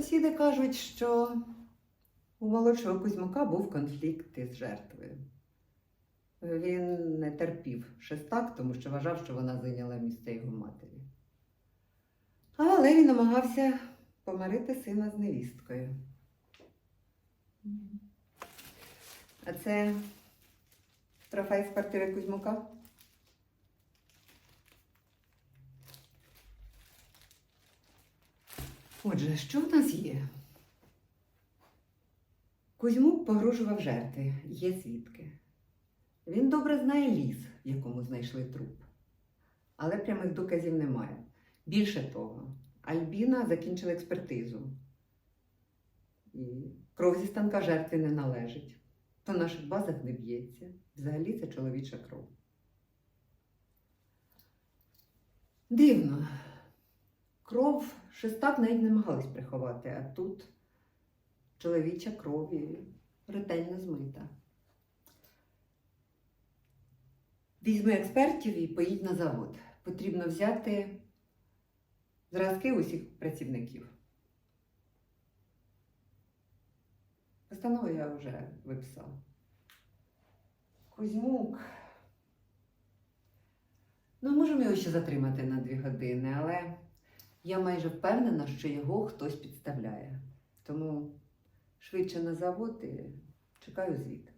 Сусіди кажуть, що у молодшого Кузьмука був конфлікт із жертвою. Він не терпів шестак, тому що вважав, що вона зайняла місце його матері. Але він намагався помирити сина з невісткою. А це трофей з квартири Кузьмука? Отже, що в нас є? Кузьмук погрожував жертві, є свідки. Він добре знає ліс, в якому знайшли труп. Але прямих доказів немає. Більше того, Альбіна закінчила експертизу. І кров зі станка жертви не належить. В наших базах не б'ється. Взагалі це чоловіча кров. Дивно. Кров шестак навіть намагались приховати, а тут чоловіча кров і ретельно змита. Візьми експертів і поїдь на завод. Потрібно взяти зразки усіх працівників. Постанову я вже виписала. Кузьмук. Ну, можемо його ще затримати на дві години, але я майже впевнена, що його хтось підставляє. Тому швидше на завод і чекаю звіт.